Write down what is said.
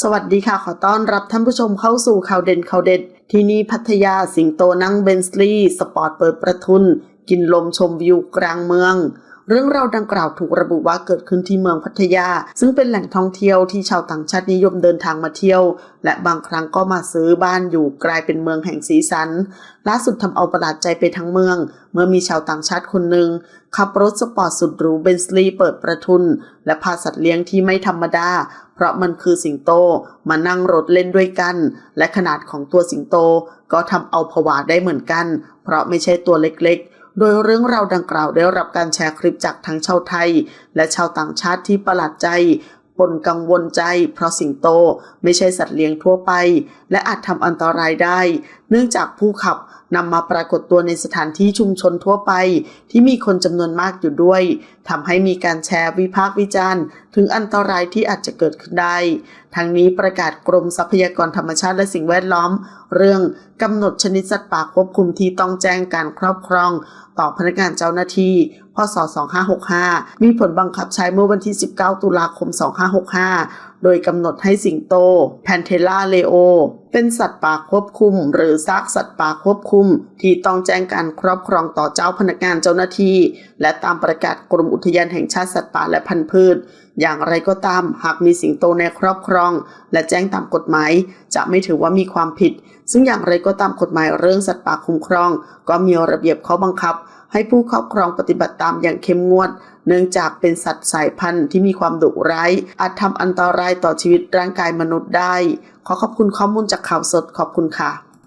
สวัสดีค่ะ ขอต้อนรับท่านผู้ชมเข้าสู่ข่าวเด่นข่าวเด็ด ที่นี่พัทยาสิงโตนั่งเบนซ์ลีย์สปอร์ตเปิดประทุน กินลมชมวิวกลางเมือง เรื่องราวดังกล่าวถูกระบุว่าเกิดขึ้นที่เมืองพัทยา ซึ่งเป็นแหล่งท่องเที่ยวที่ชาวต่างชาตินิยมเดินทางมาเที่ยว และบางครั้งก็มาซื้อบ้านอยู่กลายเป็นเมืองแห่งสีสัน ล่าสุดทำเอาประหลาดใจไปทั้งเมือง เมื่อมีชาวต่างชาติคนหนึ่งขับรถสปอร์ตสุดหรูเบนซ์ลีเปิดประทุน และพาสัตว์เลี้ยงที่ไม่ธรรมดา เพราะมันคือสิงโตมานั่งรถเล่นด้วยกัน และขนาดของตัวสิงโตก็ทำเอาผวาได้เหมือนกัน เพราะไม่ใช่ตัวเล็กๆ โดยเรื่องราวดังกล่าวได้รับการแชร์คลิปจากทั้งชาวไทย และชาวต่างชาติที่ประหลาดใจปนกังวลใจ เพราะสิงโตไม่ใช่สัตว์เลี้ยงทั่วไป และอาจทำอันตรายได้ เนื่องจากผู้ขับนำมาปรากฏตัวในสถานที่ชุมชนทั่วไป ที่มีคนจำนวนมากอยู่ด้วยทำให้มีการแชร์วิพากษ์วิจารณ์ ถึงอันตรายที่อาจจะเกิดขึ้นได้ ทั้งนี้ประกาศกรมทรัพยากรธรรมชาติและสิ่งแวดล้อม เรื่องกำหนดชนิดสัตว์ป่าควบคุมที่ต้องแจ้งการครอบครอง ต่อพนักงานเจ้าหน้าที่ พศ 2565 มีผลบังคับใช้เมื่อวันที่ 19 ตุลาคม 2565 โดยกำหนดให้สิงโต แพนเทล่าเลโอ เป็นสัตว์ป่าควบคุม หรือซากสัตว์ป่าควบคุม ที่ต้องแจ้งการครอบครองต่อเจ้าพนักงานเจ้าหน้าที่ และตามประกาศกรมอุทยานแห่งชาติสัตว์ป่าและพันธุ์พืช อย่างไรก็ตามหากมีสิงโตในครอบครอง และแจ้งตามกฎหมาย จะไม่ถือว่ามีความผิด ซึ่งอย่างไรก็ตามกฎหมายเรื่องสัตว์ป่าคุ้มครอง ก็มีระเบียบข้อบังคับ ให้ผู้ครอบครองปฏิบัติตามอย่างเข้มงวด เนื่องจากเป็นสัตว์สายพันธุ์ที่มีความดุร้ายอาจทำอันตรายต่อชีวิตร่างกายมนุษย์ได้ ขอขอบคุณข้อมูลจากข่าวสดขอบคุณค่ะ